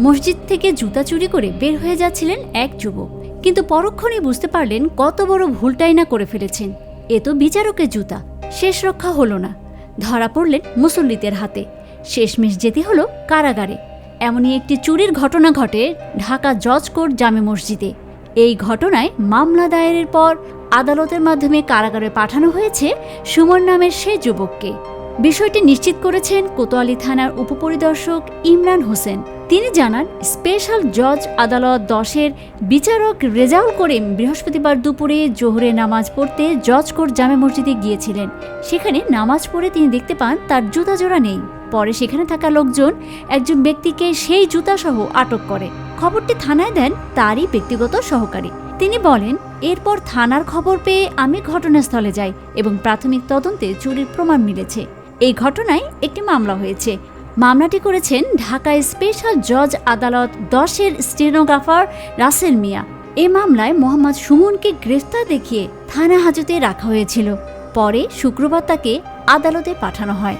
মসজিদ থেকে জুতা চুরি করে বের হয়ে যাচ্ছিলেন এক যুবক। কিন্তু পরক্ষণে বুঝতে পারলেন কত বড় ভুলটাই না করে ফেলেছেন। এ তো বিচারকের জুতা, শেষ রক্ষা হলো না। ধরা পড়লেন মুসল্লিদের হাতে। শেষমেশ যেতে হলো কারাগারে। এমনই একটি চুরির ঘটনা ঘটে ঢাকা জজ কোর্ট জামে মসজিদে। এই ঘটনায় মামলা দায়েরের পর আদালতের মাধ্যমে কারাগারে পাঠানো হয়েছে সুমন নামের সেই যুবককে। বিষয়টি নিশ্চিত করেছেন কোতোয়ালি থানার উপপরিদর্শক ইমরান হোসেন। তিনি জানান, স্পেশাল জজ আদালত দশের বিচারক রেজাউল করিম বৃহস্পতিবার দুপুরে জোহরে নামাজ পড়তে জজ কোর্ট জামে মসজিদে গিয়েছিলেন। সেখানে নামাজ পড়ে তিনি দেখতে পান তার জুতা জোড়া নেই। পরে সেখানে থাকা লোকজন একজন ব্যক্তিকে সেই জুতাসহ আটক করে। খবরটি থানায় দেন তারই ব্যক্তিগত সহকারী। তিনি বলেন, এরপর থানার খবর পেয়ে আমি ঘটনাস্থলে যাই এবং প্রাথমিক তদন্তে চুরির প্রমাণ মিলেছে। এই ঘটনায় একটি মামলা হয়েছে। মামলাটি করেছেন ঢাকায় স্পেশাল জজ আদালত দশের স্টেনোগ্রাফার রাসেল মিয়া। এ মামলায় মোহাম্মদ সুমনকে গ্রেফতার দেখিয়ে থানা হাজতে রাখা হয়েছিল। পরে শুক্রবার তাকে আদালতে পাঠানো হয়।